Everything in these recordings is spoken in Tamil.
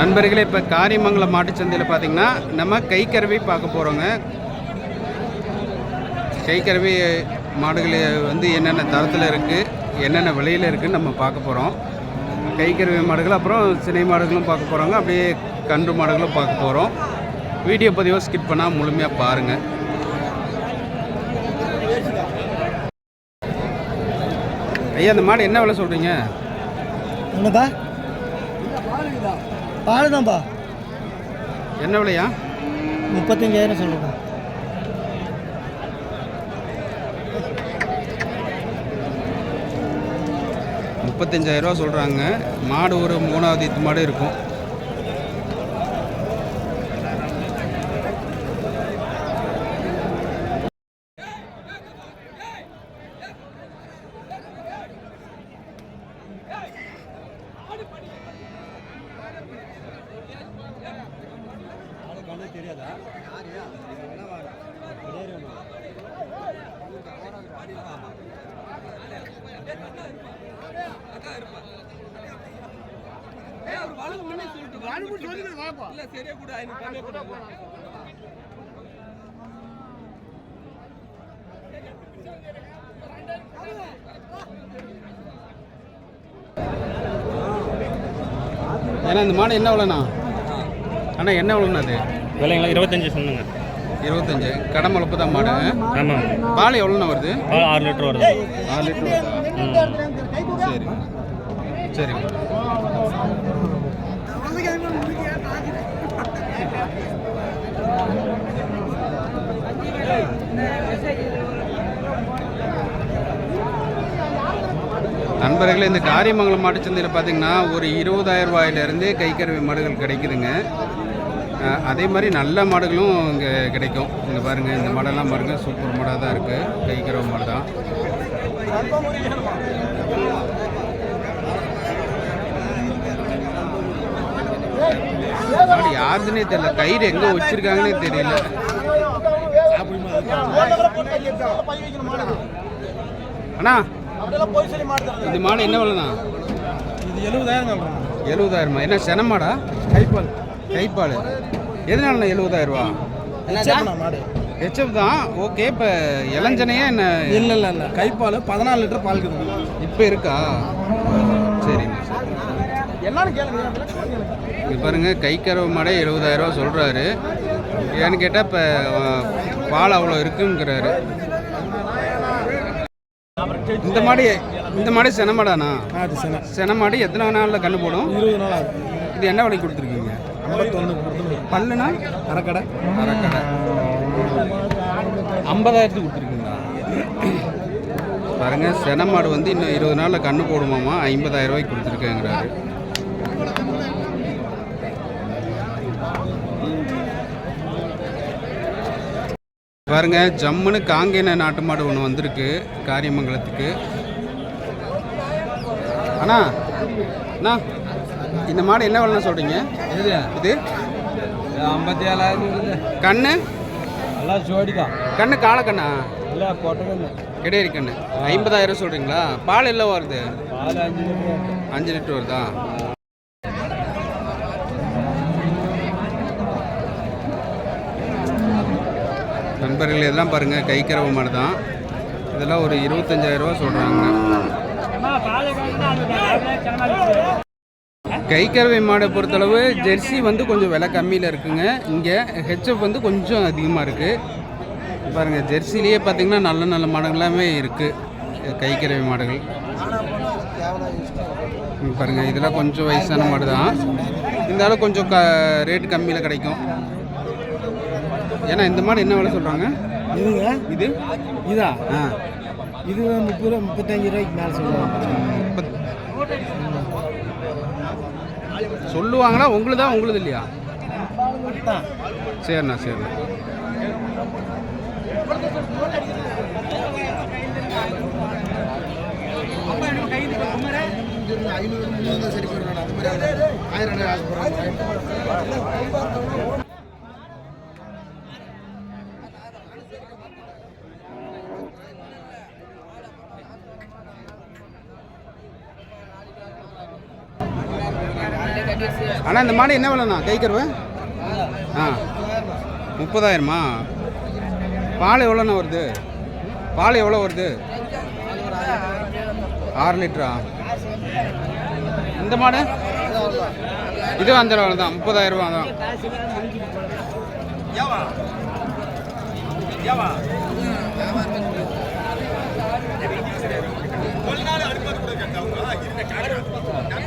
நண்பர்களே இப்போ காரியமங்கலம் மாட்டுச்சந்தையில் பார்த்தீங்கன்னா நம்ம கைக்கருவி பார்க்க போகிறோங்க கைக்கருவி மாடுகள் வந்து என்னென்ன தரத்தில் இருக்குது என்னென்ன விலையில் இருக்குதுன்னு நம்ம பார்க்க போகிறோம் கைக்கருவி மாடுகள் அப்புறம் சினை மாடுகளும் பார்க்க போகிறோங்க அப்படியே கன்று மாடுகளும் பார்க்க போகிறோம் வீடியோ பதிவாக ஸ்கிப் பண்ணால் முழுமையாக பாருங்கள் ஐயா அந்த மாடு என்ன விலை சொல்கிறீங்க என்னப்பா பால் தான்ப்பா என்ன விலையா? முப்பத்தஞ்சாயிரம் சொல்லுங்க. முப்பத்தஞ்சாயிரம் ரூபா சொல்கிறாங்க மாடு ஒரு மூணாவது மாடு இருக்கும். ஏன்னா இந்த மாடு என்ன விலைண்ணா அண்ணா என்ன விலைண்ணா அது? விலைங்களா இருபத்தஞ்சி சொன்னுங்க. இருபத்தஞ்சு. கடை முளப்பு தான் மாடு. ஆமாம் பால் எவ்வளோண்ணா வருது? ஆறு லிட்டர் வருது. நாலு லிட்டர் வருதா? சரி சரி. நண்பர்களே இந்த காரியமங்கலம் மாட்டுச்சந்தையில் பார்த்தீங்கன்னா ஒரு இருபதாயிரம் ரூபாயிலிருந்தே கைக்கறவை மாடுகள் கிடைக்குதுங்க. அதே மாதிரி நல்ல மாடுகளும் இங்கே கிடைக்கும். இங்கே பாருங்கள் இந்த மாடெல்லாம் பாருங்கள் சூப்பர் மாடாக தான் இருக்குது கைக்கறவை மாடு தான். மாடு யாருதுன்னே தெரியல. கயிறு எங்கே வச்சிருக்காங்கன்னே தெரியல. அண்ணா இந்த மாடு என்ன விலைண்ணா இது எழுபதாயிரம் எழுபதாயிரமா? என்ன சென மாடா? கைப்பால். கைப்பால் எதனாலண்ணா எழுபதாயிரம் ரூபா ஹெச்எஃப் தான்? ஓகே இப்போ இளஞ்சனையே என்ன? இல்லை இல்லை இல்லை கைப்பால் பதினாலு லிட்டர் பால் இருக்குது. இப்போ இருக்கா? சரிங்க இங்க பாருங்க கை கறவை மாடே எழுபதாயிரம் ரூபா சொல்கிறாரு ஏன்னு கேட்டால் இப்போ பால் அவ்வளோ இருக்குங்கிறாரு. இந்த மாடு இந்த மாடு சென மாடாண்ணா? சென மாடு எத்தனை நாளில் கண்ணு போடும்? இருபது நாள் ஆகுது. இது என்ன விலைக்கு கொடுத்துருக்கீங்க? ஐம்பத்தொன்று பல்லுனா அரைக்கடை அரைக்கடை ஐம்பதாயிரத்துக்கு கொடுத்துருக்கீங்களா? பாருங்க சென மாடு வந்து இன்னும் இருபது நாளில் கண்ணு போடுமாமா? ஐம்பதாயிரம் ரூபாய்க்கு கொடுத்துருக்கேங்கிறாரு. பாருங்க ஜம்முன்னு காங்கேன நாட்டு மாடு ஒன்று வந்திருக்கு காரியமங்கலத்துக்கு. அண்ணா அண்ணா. இந்த மாடு என்ன விலைன்னு சொல்கிறீங்க இது? ஐம்பத்தி ஏழாயிரம் கண்ணு? எல்லாம் ஜோடி தான் கண்ணு? காலக்கண்ணா இல்லை கொட்டை கிடையாது கண்ணு. ஐம்பதாயிரம் சொல்கிறீங்களா பால் எல்லாம் வருது? பால் அஞ்சு லிட்டர் அஞ்சு லிட்டர் வருதா? நண்பர்கள் இதெல்லாம் பாருங்கள் கைக்கறவை மாடு தான். இதெல்லாம் ஒரு இருபத்தஞ்சாயிரம் ரூபா சொல்கிறாங்க கைக்கறவை மாடை பொறுத்தளவு ஜெர்சி வந்து கொஞ்சம் விலை கம்மியில் இருக்குங்க. இங்கே ஹெச்எஃப் வந்து கொஞ்சம் அதிகமாக இருக்குது பாருங்கள் ஜெர்சிலேயே பார்த்தீங்கன்னா நல்ல நல்ல மாடுகளாமே இருக்குது கைக்கறவை மாடுகள். இங்க பாருங்க இதெல்லாம் கொஞ்சம் வயசான மாடு தான் இருந்தாலும் கொஞ்சம் க ரேட் கம்மியில் கிடைக்கும். ஏன்னா இந்த மாடு என்ன விலை சொல்கிறாங்க இதுங்க? இது? இதா? ஆ. இது முப்பது முப்பத்தஞ்சு ரூபாய்க்கு மேலே சொல்லுவாங்க. முப்பத்- சொல்லுவாங்கன்னா உங்களுக்கு தான் உங்களுது இல்லையா சரிண்ணா சரிண்ணா ஐநூறு சரி ஆயிரம் ஆனால் இந்த மாடு என்ன விலைண்ணா? கைக்கருவு ஆ. முப்பதாயிரமா? பால் எவ்வளோண்ணா வருது? பால் எவ்வளோ வருது? ஆறு லிட்டரா? இந்த மாடு? இது அந்த தான் முப்பதாயிரம் ரூபா தான்.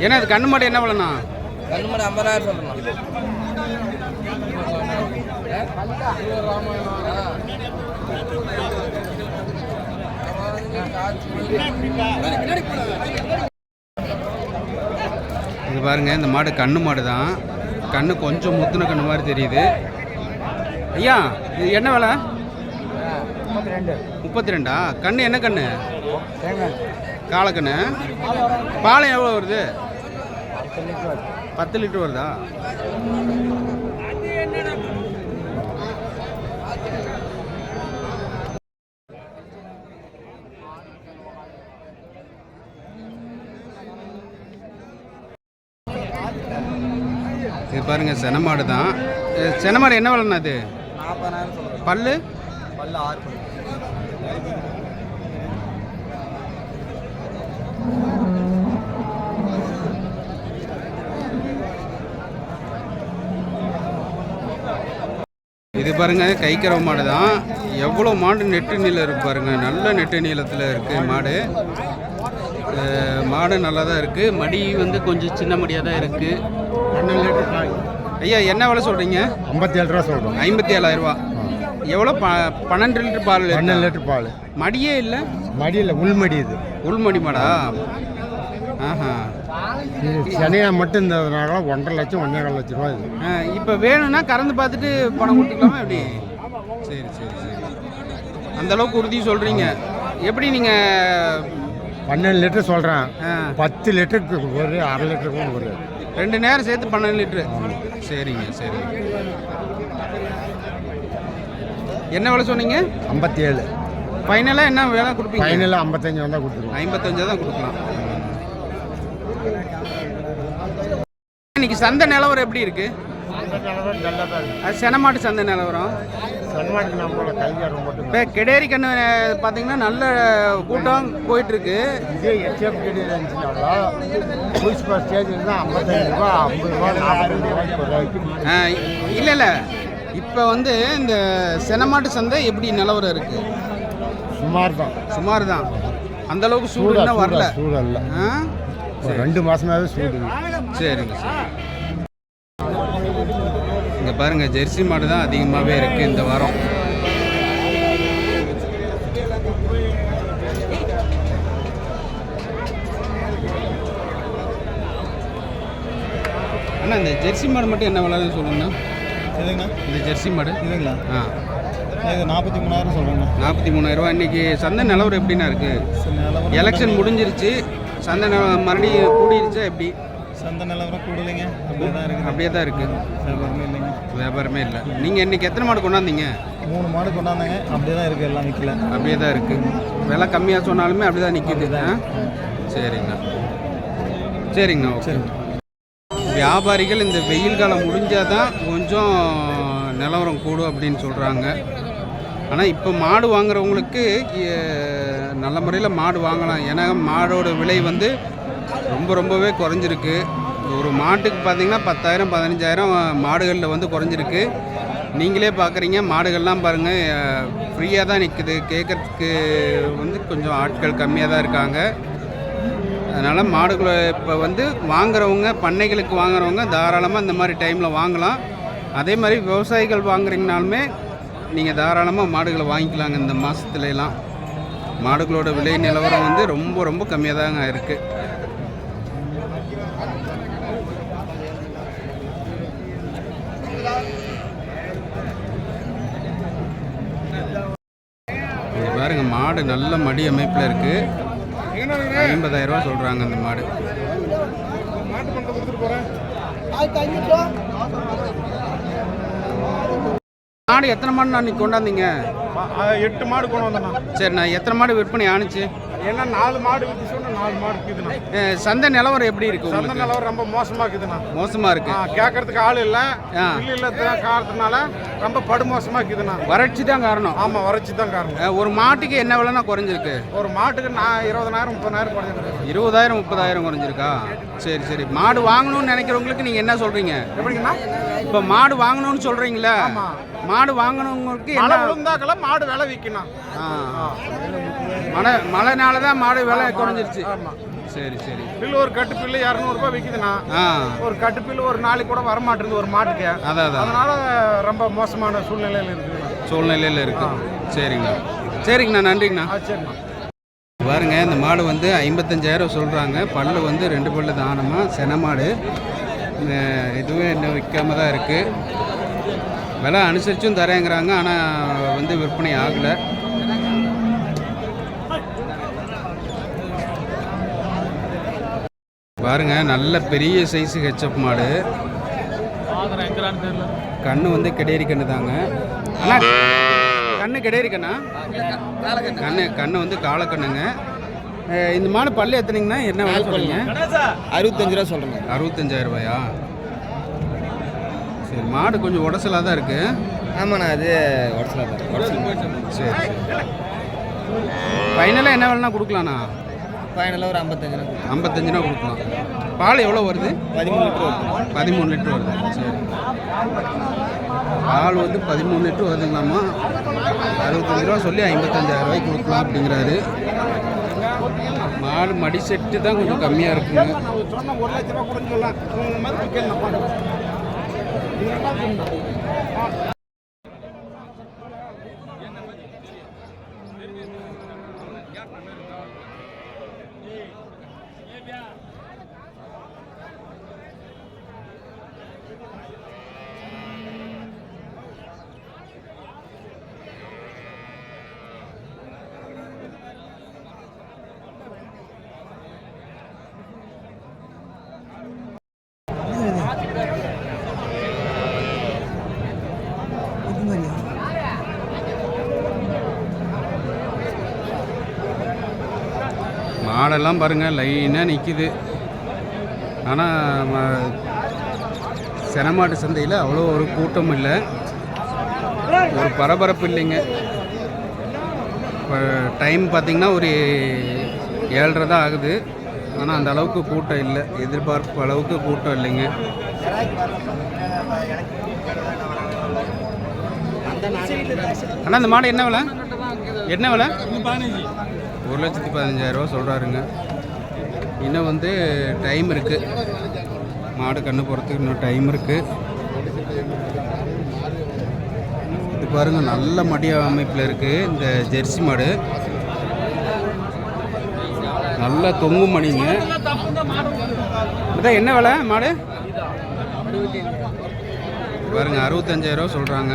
ஏன்னா இது கண்ணு மாடு என்ன விலைண்ணா? கண்ணு மணி ஐம்பதாயிரம் சொல்கிறேன் இது பாருங்க இந்த மாடு கண்ணு மாடு தான் கண்ணு கொஞ்சம் முத்துன கண்ணு மாதிரி தெரியுது. ஐயா இது என்ன விலை? முப்பத்தி ரெண்டா கண்ணு என்ன கண்ணு? காலக்கண்ணு பாலம் எவ்வளோ வருது? பத்து லிட்டர் வருதா. இது பாருங்க செனமாடு தான். செனமாடு என்ன விலைண்ணா சொல்கிறேன் பல்லு? பல்லு ஆறு இது பாருங்க கைக்கறவை மாடு தான் எவ்வளோ மாடு நெட்டு நீளம் இருக்கு பாருங்க. நல்ல நெட்டு நீளத்தில் இருக்கு மாடு. மாடு நல்லா தான் இருக்கு. மடி வந்து கொஞ்சம் சின்ன மடியாக தான் இருக்கு. பன்னெண்டு லிட்டர் பால் ஐயா என்ன விலை சொல்றீங்க? ஐம்பத்தி ஏழு ரூபா சொல்கிறோம் ஐம்பத்தி ஏழாயிரம் ரூபா எவ்வளோ ப பன்னெண்டு லிட்டர் பால்? பன்னெண்டு லிட்டர் பால். மடியே இல்லை? மடியில் உள்மடி இது. உள்மடி மாடா? ஆஹா. சென்னையாக மட்டும் இருந்ததுனால ஒன்றரை லட்சம் ஒன்றே கால் லட்சம் ரூபா இது இப்போ வேணும்னா கறந்து பார்த்துட்டு பணம் கொடுத்துக்கலாமா எப்படி? சரி சரி சரி. அந்த அளவுக்கு உறுதி சொல்கிறீங்க எப்படி நீங்கள் பன்னெண்டு லிட்டர் சொல்கிறேன் பத்து லிட்டருக்கு ஒரு அரை லிட்டருக்கும் ஒரு. ரெண்டு நேரம் சேர்த்து பன்னெண்டு லிட்ரு சரிங்க சரிங்க என்ன விலை சொன்னீங்க? ஐம்பத்தி ஏழு ஃபைனலாக என்ன விலை கொடுப்பீங்க? ஃபைனலாக ஐம்பத்தஞ்சு வந்தால் கொடுத்துருவோம். ஐம்பத்தஞ்சா தான் கொடுக்கலாம். இன்னைக்கு சந்தை நிலவரம் எப்படி இருக்கு? அது செனமாட்டு சந்தை நிலவரம். இப்போ கெடேரி கண்ணு பார்த்தீங்கன்னா நல்ல கூட்டம் போயிட்டு இருக்கு இல்லை இல்லை. இப்போ வந்து இந்த செனமாட்டு சந்தை எப்படி நிலவரம் இருக்கு? சுமார் தான் சுமார் தான் அந்த அளவுக்கு சூடு சூடா இன்னும் வரல. சூடா ஒரு ரெண்டு மாசமாவே சூடு சரிங்க சார். இங்கே பாருங்க ஜெர்சி மாடு தான் அதிகமாகவே இருக்கு இந்த வாரம். அண்ணா இந்த ஜெர்சி மாடு மட்டும் என்ன விலைன்னு சொல்லுங்கண்ணா. எதுங்கண்ணா? இந்த ஜெர்சி மாடு? இதுங்களா ஆ. இது நாற்பத்தி மூணாயிரம் சொல்கிறேங்கண்ணா நாற்பத்தி மூணாயிரரூவா இன்னைக்கு சந்தை நிலவரம் எப்படிண்ணா இருக்கு? எலெக்ஷன் முடிஞ்சிருச்சு. சந்தை நிலவரம் மறுபடியும் கூடிருச்சா எப்படி? சந்தை நிலவரம் கூடலைங்க. அப்படியே தான் இருக்குது. அப்படியே தான் இருக்கு. வியாபாரமே இல்லைங்க. வியாபாரமே இல்லை. நீங்கள் இன்னைக்கு எத்தனை மாடு கொண்டாந்தீங்க? மூணு மாடு கொண்டாந்தாங்க. அப்படியே தான் இருக்குது எல்லாம் விற்கல அப்படியே தான் இருக்கு. விலை கம்மியாக சொன்னாலுமே அப்படியே தான் நிற்கிது? சரிங்கண்ணா சரிங்கண்ணா ஓகே. வியாபாரிகள் இந்த வெயில் காலம் முடிஞ்சால் தான் கொஞ்சம் நிலவரம் கூடும் அப்படின்னு சொல்கிறாங்க ஆனால் இப்போ மாடு வாங்குறவங்களுக்கு நல்ல முறையில் மாடு வாங்கலாம். ஏன்னா மாடோட விலை வந்து ரொம்ப ரொம்பவே குறைஞ்சிருக்கு. ஒரு மாட்டுக்கு பார்த்தீங்கன்னா பத்தாயிரம் பதினஞ்சாயிரம் மாடுகளில் வந்து குறைஞ்சிருக்கு. நீங்களே பார்க்குறீங்க மாடுகள்லாம் பாருங்கள் ஃப்ரீயாக தான் நிற்குது கேட்குறதுக்கு வந்து கொஞ்சம் ஆட்கள் கம்மியாக தான் இருக்காங்க. அதனால் மாடுகளை இப்போ வந்து வாங்குறவங்க பண்ணைகளுக்கு வாங்குறவங்க தாராளமாக இந்த மாதிரி டைமில் வாங்கலாம். அதே மாதிரி விவசாயிகள் வாங்குறீங்கனாலுமே நீங்கள் தாராளமாக மாடுகளை வாங்கிக்கலாங்க இந்த மாதத்துல எல்லாம் மாடுகளோட விலை நிலவரம் வந்து ரொம்ப ரொம்ப கம்மியாக தாங்க இருக்குது பாருங்க மாடு நல்ல மடி அமைப்பில் இருக்குது ஐம்பதாயிரம் ரூபா சொல்கிறாங்க அந்த மாடு. மாடு எத்தனை மாடு நான் கொண்டாந்தீங்க? எட்டு மாடு கொண்டு வந்தேண்ணா. சரி நான் எத்தனை மாடு விற்பனை ஆணுச்சு? ஏன்னா நாலு மாடு விற்று சொன்னா நாலு மாடு இருக்குதுண்ணா சந்தை நிலவரம் எப்படி இருக்கு சந்தை நிலவரம் ரொம்ப மோசமாக இருக்குதுண்ணா. மோசமா இருக்கு. கேட்கறதுக்கு ஆள் இல்லை. ஆ. பில்லு இல்லாத காரணத்தினால ரொம்ப படுமோசமாக இருக்குதுண்ணா. வறட்சி தான் காரணம். ஆமாம் வறட்சி தான் காரணம். ஒரு மாட்டுக்கு என்ன விலைனா குறைஞ்சிருக்கு? ஒரு மாட்டுக்கு நான் இருபதனாயிரம் முப்பதாயிரம் குறைஞ்சிருக்கு. இருபதாயிரம் முப்பதாயிரம் குறைஞ்சிருக்கா? சரி சரி. மாடு வாங்கணும்னு நினைக்கிறவங்களுக்கு நீங்கள் என்ன சொல்கிறீங்க எப்படிங்கண்ணா? இப்போ மாடு வாங்கணும்னு சொல்கிறீங்களா மாடு வாங்கணுங்களுக்கு மழை விழுந்தாக்கெல்லாம் மாடு விலை விற்கணும். மழை மழைனால தான் மாடு விலை குறைஞ்சிருச்சு. சரி சரி. பில்லு ஒரு கட்டு பில்லு இரநூறுபா விற்குதுண்ணா ஒரு கட்டு பில்லு ஒரு நாளைக்கு கூட வரமாட்டேங்குது ஒரு மாட்டுக்கு. அதான் அதான். அதனால ரொம்ப மோசமான சூழ்நிலையில் இருக்குதுண்ணா. சூழ்நிலையில் இருக்கு. சரிங்கண்ணா. சரிங்கண்ணா நன்றிங்கண்ணா. சரிண்ணா. பாருங்க இந்த மாடு வந்து ஐம்பத்தஞ்சாயிரம் சொல்கிறாங்க பல்லு வந்து ரெண்டு பல்லு தானமாக சென மாடு. இதுவே இன்னும் விற்காம தான் இருக்குது விலை அனுசரிச்சும் தரேங்கிறாங்க ஆனால் வந்து விற்பனை ஆகலை. பாருங்க நல்ல பெரிய சைஸு ஹெச்எப் மாடு. கண்ணு வந்து கிடையரி கண்ணு தாங்க. அண்ணா கண்ணு கிடையரி கண்ணா? கண்ணு கண்ணு வந்து காலக்கண்ணுங்க இந்த மாடு பல்லு எத்தனைங்கண்ணா? என்ன விலை சொல்றீங்க அறுபத்தஞ்சு ரூபா சொல்கிறேங்க அறுபத்தஞ்சாயிரம் ரூபாயா? சரி மாடு கொஞ்சம் உடசலாக தான் இருக்கு. ஆமாண்ணா அது உடச்சலா தான் உடச்சல் சரி சரி. ஃபைனலாக என்ன வேலைனா கொடுக்கலாண்ணா ஃபைனலாக ஒரு ஐம்பத்தஞ்சு ரூபா ஐம்பத்தஞ்சுனா கொடுக்கலாம். பால் எவ்வளோ வருது? பதிமூணு லிட்டர் வருது. பதிமூணு லிட்டர் வருது. சரி. பால் வந்து பதிமூணு லிட்டர் வருதுங்களாமா அறுபத்தஞ்சு ரூபா சொல்லி ஐம்பத்தஞ்சாயிரம் ரூபாய்க்கு கொடுக்கலாம் அப்படிங்கிறாரு. மாடு மடி செட்டு தான் கொஞ்சம் கம்மியாக இருக்குங்க. Yeah. மாடெல்லாம் பாருங்கள் லைனாக நிற்கிது ஆனால் செனமாட்டு சந்தையில் அவ்வளோ ஒரு கூட்டம் இல்லை. ஒரு பரபரப்பு இல்லைங்க. இப்போ டைம் பார்த்திங்கன்னா ஒரு ஏழரை தான் ஆகுது. ஆனால் அந்த அளவுக்கு கூட்டம் இல்லை. எதிர்பார்ப்பு அளவுக்கு கூட்டம் இல்லைங்க. அண்ணா இந்த மாடு என்ன விலை? என்ன விலை? ஒரு லட்சத்தி பதினஞ்சாயிரரூவா சொல்கிறாருங்க இன்னும் வந்து டைம் இருக்குது மாடு கண்ணு போகிறதுக்கு இன்னும் டைம் இருக்குது இது பாருங்க நல்ல மடிய அமைப்பில் இருக்குது இந்த ஜெர்சி மாடு. நல்ல தொங்கு மணிங்க. அதான் என்ன விலை மாடு? பாருங்க அறுபத்தஞ்சாயிரரூவா சொல்கிறாங்க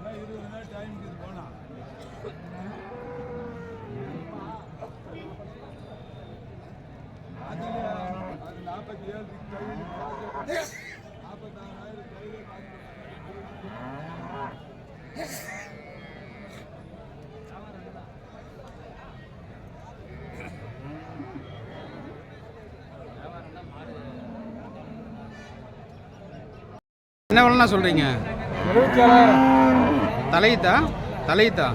இது போனா நாற்பத்தி ஏழு நாற்பத்தாற என்ன விலைண்ணா சொல்கிறீங்க தலையீத்தா தலையீத்தா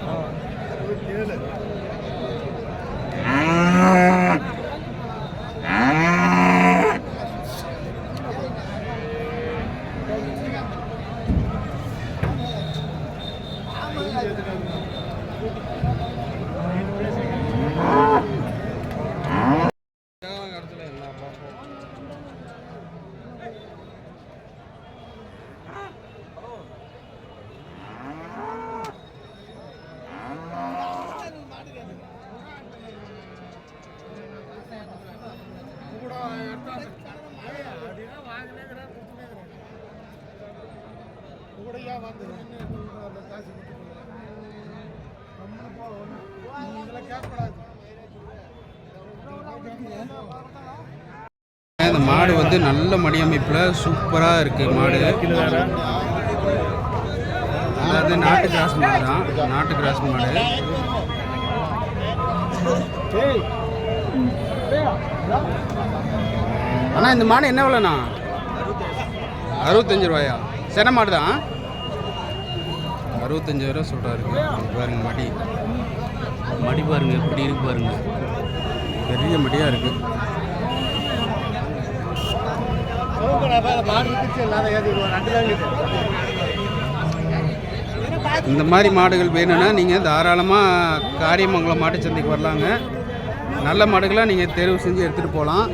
இந்த மாடு வந்து நல்ல மடியமைப்பில் சூப்பராக இருக்குது மாடு. அதாவது நாட்டு கிராஸ் மாடு தான். நாட்டு கிராஸ் மாடு. அண்ணா இந்த மாடு என்ன விலைண்ணா? அறுபத்தஞ்சு ரூபாயா? சென மாடு தான். அறுபத்தஞ்சு ரூபா சொல்கிறாரு பாருங்க மடி. மடி பாருங்க எப்படி இருக்கு பாருங்க. பெரிய மடியாக இருக்குது இந்த மாதிரி மாடுகள் வேணும்னா நீங்கள் தாராளமாக காரியமங்கலம் மாட்டு சந்தைக்கு வரலாங்க. நல்ல மாடுகளாக நீங்கள் தேர்வு செஞ்சு எடுத்துகிட்டு போகலாம்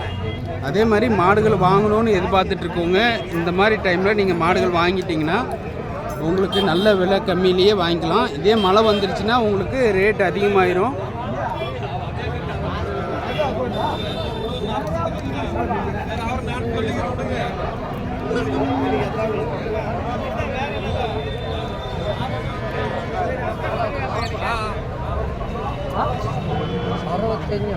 அதே மாதிரி மாடுகள் வாங்கணும்னு எதிர்பார்த்துட்டு இருக்கவங்க இந்த மாதிரி டைமில் நீங்கள் மாடுகள் வாங்கிட்டீங்கன்னா உங்களுக்கு நல்ல விலை கம்மியிலேயே வாங்கிக்கலாம். இதே மழை வந்துருச்சுன்னா உங்களுக்கு ரேட் அதிகமாயிரும். அறுபத்தஞ்சு.